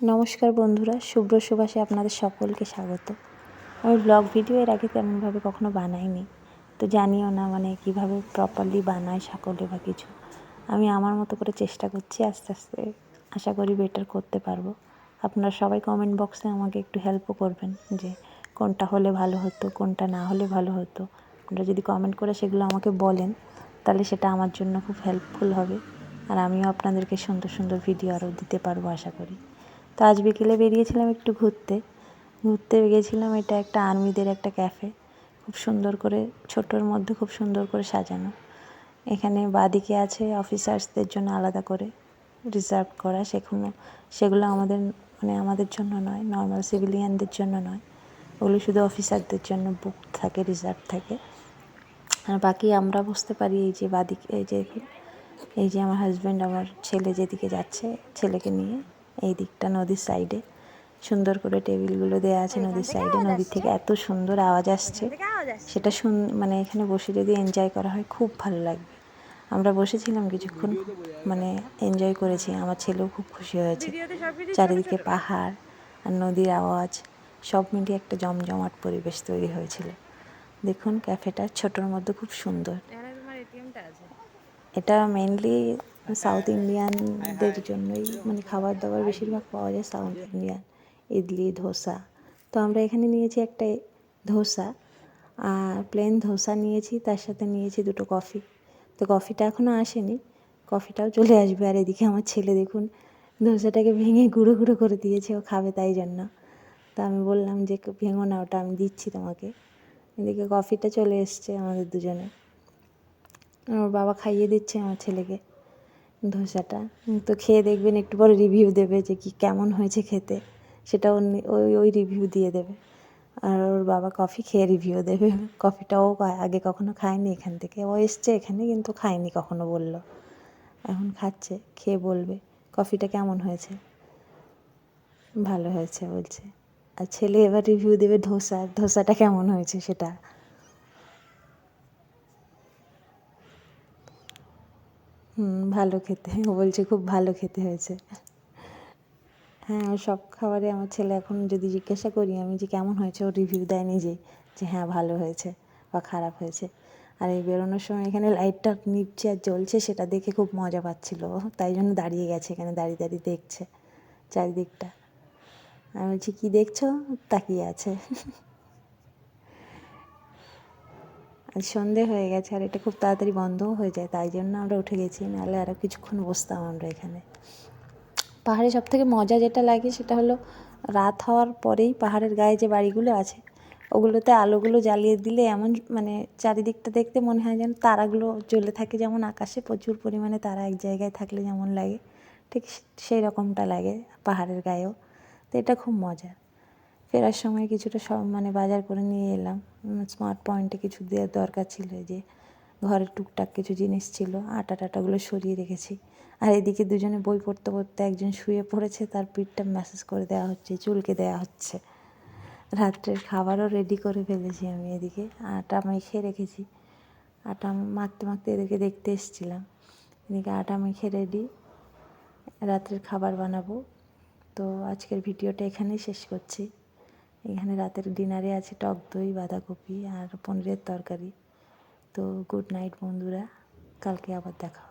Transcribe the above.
নমস্কার বন্ধুরা, শুভ্র সুবাসে আপনাদের সকলকে স্বাগত। আমি ব্লগ ভিডিও এর আগে তেমনভাবে কখনো বানাইনি। তো জানিও না মানে কীভাবে প্রপারলি বানায় সকলে বা কিছু। আমি আমার মতো করে চেষ্টা করছি আস্তে আস্তে। আশা করি বেটার করতে পারব। আপনারা সবাই কমেন্ট বক্সে আমাকে একটু হেল্পও করবেন যে কোনটা হলে ভালো হতো, কোনটা না হলে ভালো হতো। আপনারা যদি কমেন্ট করে সেগুলো আমাকে বলেন, তাহলে সেটা আমার জন্য খুব হেল্পফুল হবে। আর আমিও আপনাদেরকে সুন্দর সুন্দর ভিডিও আরও দিতে পারব, আশা করি। তো আজ বিকেলে বেরিয়েছিলাম একটু ঘুরতে। ঘুরতে গিয়েছিলাম, এটা একটা আর্মিদের একটা ক্যাফে। খুব সুন্দর করে, ছোটোর মধ্যে খুব সুন্দর করে সাজানো। এখানে বাদিকে আছে অফিসার্সদের জন্য আলাদা করে রিজার্ভ করা। সেগুলো সেগুলো আমাদের মানে আমাদের জন্য নয়, নর্মাল সিভিলিয়ানদের জন্য নয়। ওগুলো শুধু অফিসারদের জন্য বুক থাকে রিজার্ভ থাকে। আর বাকি আমরা বুঝতে পারি এই যে বাদিকে, এই যে এই যে আমার হাজব্যান্ড আমার ছেলে যেদিকে যাচ্ছে, ছেলেকে নিয়ে। এই দিকটা নদীর সাইডে। সুন্দর করে টেবিলগুলো দেওয়া আছে নদীর সাইডে। নদীর থেকে এত সুন্দর আওয়াজ আসছে। সেটা শুন মানে এখানে বসে যদি এনজয় করা হয় খুব ভালো লাগবে। আমরা বসেছিলাম কিছুক্ষণ মানে এনজয় করেছি। আমার ছেলেও খুব খুশি হয়েছে। চারিদিকে পাহাড় আর নদীর আওয়াজ সব মিলিয়ে একটা জমজমাট পরিবেশ তৈরি হয়েছিল। দেখুন ক্যাফেটা ছোটোর মধ্যে খুব সুন্দর। এটা মেনলি সাউথ ইন্ডিয়ানদের জন্যই মানে খাবার দাবার বেশিরভাগ পাওয়া যায় সাউথ ইন্ডিয়ান ইডলি ধোসা। তো আমরা এখানে নিয়েছি একটা ধোসা আর প্লেন ধোসা নিয়েছি তার সাথে নিয়েছি দুটো কফি তো কফিটা এখনও আসেনি কফিটাও চলে আসবে। আর এদিকে আমার ছেলে দেখুন ধোসাটাকে ভেঙে গুঁড়ো গুঁড়ো করে দিয়েছে ও খাবে তাই জন্য। তা আমি বললাম যে ভেঙো না ওটা আমি দিচ্ছি তোমাকে। এদিকে কফিটা চলে এসছে আমাদের দুজনে। আমার বাবা খাইয়ে দিচ্ছে আমার ছেলেকে। ধোসাটা। তো খেয়ে দেখবেন একটু পরে রিভিউ দেবে যে কি কেমন হয়েছে খেতে। সেটা ওই ওই রিভিউ দিয়ে দেবে। আর ওর বাবা কফি খেয়ে রিভিউ দেবে। কফিটাও আগে কখনো খায়নি এখান থেকে। ও এসছে এখানে কিন্তু খায়নি কখনো বলল। এখন খাচ্ছে, খেয়ে বলবে কফিটা কেমন হয়েছে? ভালো হয়েছে, বলছে। আর ছেলে এবার রিভিউ দেবে ধোসা, ধোসাটা কেমন হয়েছে সেটা। হুম, ভালো খেতে। ও বলছে খুব ভালো খেতে হয়েছে। হ্যাঁ ওই সব খাবারে আমার ছেলে এখন যদি জিজ্ঞাসা করি, আমি যে কেমন হয়েছে, ও রিভিউ দেয় নিজেই যে হ্যাঁ ভালো হয়েছে বা খারাপ হয়েছে। আর এই বেরোনোর সময় এখানে লাইটটা নিপছে আর জ্বলছে, সেটা দেখে খুব মজা পাচ্ছিল। তাই জন্য দাঁড়িয়ে গেছে এখানে, দাঁড়িয়ে দাঁড়িয়ে দেখছে চারিদিকটা। আমি বলছি, কী দেখছ? তাকিয়ে আছে। আর সন্ধে হয়ে গেছে আর এটা খুব তাড়াতাড়ি বন্ধও হয়ে যায়, তাই জন্য আমরা উঠে গেছি, নাহলে আরও কিছুক্ষণ বসতাম আমরা এখানে। পাহাড়ে সব থেকে মজা যেটা লাগে সেটা হলো রাত হওয়ার পরেই পাহাড়ের গায়ে যে বাড়িগুলো আছে, ওগুলোতে আলোগুলো জ্বালিয়ে দিলে এমন মানে চারিদিকটা দেখতে মনে হয় যেন তারাগুলো জ্বলে থাকে, যেমন আকাশে প্রচুর পরিমাণে তারা এক জায়গায় থাকলে যেমন লাগে, ঠিক সেই রকমটা লাগে পাহাড়ের গায়েও। তো এটা খুব মজার ফেরার সময় কিছুটা সব মানে বাজার করে নিয়ে এলাম। স্মার্ট পয়েন্টে কিছু দেওয়ার দরকার ছিল যে ঘরের টুকটাক কিছু জিনিস ছিল, আটা টাটাগুলো সরিয়ে রেখেছি। আর এদিকে দুজনে বই পড়তে পড়তে একজন শুয়ে পড়েছে, তার পিঠটা ম্যাসেজ করে দেওয়া হচ্ছে, চুলকে দেওয়া হচ্ছে। রাত্রের খাবারও রেডি করে ফেলেছি আমি এদিকে, আটা মেখে রেখেছি। আটা মাখতে মাখতে এদেরকে দেখতে এসেছিলাম। এদিকে আটা মেখে রেডি রাত্রের খাবার বানাবো। তো আজকের ভিডিওটা এখানেই শেষ করছি। এখানে রাতের ডিনারে আছে টক দই, বাঁধাকপি আর পনিরের তরকারি। তো গুড নাইট বন্ধুরা, কালকে আবার দেখা